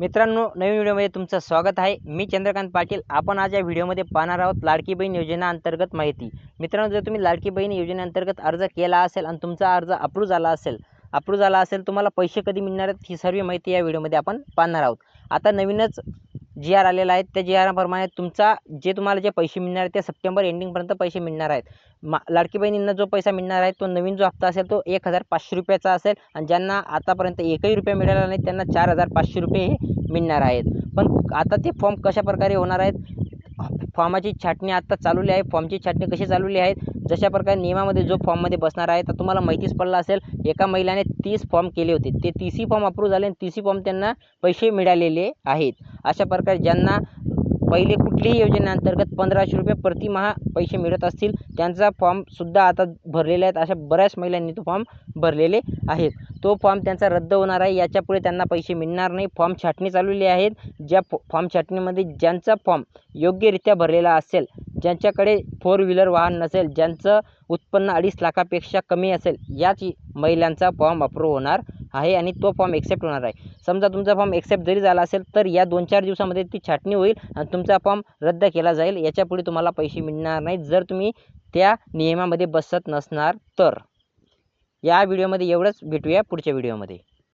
मित्रांनो नवीन व्हिडिओमध्ये तुमचं स्वागत आहे. मी चंद्रकांत पाटील. आपण आज या व्हिडिओमध्ये पाहणार आहोत लाडकी बहीण योजनेअंतर्गत माहिती. मित्रांनो जर तुम्ही लाडकी बहीण योजनेअंतर्गत अर्ज केला असेल आणि तुमचा अर्ज अप्रूव्ह झाला असेल अप्रूव्ह झाला असेल तुम्हाला पैसे कधी मिळणार आहेत ही सर्व माहिती या व्हिडिओमध्ये आपण पाहणार आहोत. आता नवीनच जी आर आलेला आहे. त्या जी आरप्रमाणे तुमचा जे तुम्हाला जे पैसे मिळणार आहे ते सप्टेंबर एंडिंगपर्यंत पैसे मिळणार आहेत. मा लाडकी बहिणींना जो पैसा मिळणार आहे तो नवीन जो हप्ता असेल तो एक हजार पाचशे रुपयाचा असेल. आणि ज्यांना आतापर्यंत एकही रुपया मिळाला नाही त्यांना चार हजार पाचशे रुपये हे मिळणार आहेत. पण आता ते फॉर्म कशा प्रकारे होणार आहेत फॉर्माची छाटणी आत्ता चालवली आहे. फॉर्मची छाटणी कशी चालवली आहे? जशा प्रकारे नियमामध्ये जो फॉर्ममध्ये बसणार आहे तर तुम्हाला माहितीच पडलं असेल एका महिलाने तीस फॉर्म केले होते. ते तीसही फॉर्म अप्रूव्ह झाले आणि तीसही फॉर्म त्यांना पैसे मिळालेले आहेत. अशा प्रकारे ज्यांना पहिले कुठल्याही योजनेअंतर्गत पंधराशे रुपये प्रतिमहा पैसे मिळत असतील त्यांचा फॉर्मसुद्धा आता भरलेले आहेत. अशा बऱ्याच महिलांनी तो फॉर्म भरलेले आहेत. तो फॉर्म त्यांचा रद्द होणार आहे. याच्यापुढे त्यांना पैसे मिळणार नाही. फॉर्म छाटणी चालवली आहेत. ज्या फॉ फॉर्म छाटणीमध्ये ज्यांचा फॉर्म योग्यरित्या भरलेला असेल ज्यांच्याकडे फोर व्हीलर वाहन नसेल ज्यांचं उत्पन्न अडीच लाखापेक्षा कमी असेल याच महिलांचा फॉर्म अप्रूव्ह होणार आहे आणि तो फॉर्म एक्सेप्ट होणार आहे. समजा तुमचा फॉर्म एक्सेप्ट जरी झाला असेल तर या दोन चार दिवसामध्ये ती छाटणी होईल आणि तुमचा फॉर्म रद्द केला जाईल. याच्यापुढे तुम्हाला पैसे मिळणार नाही जर तुम्ही त्या नियमामध्ये बसत नसणार तर. या व्हिडिओमध्ये एवढंच. भेटूया पुढच्या व्हिडिओमध्ये.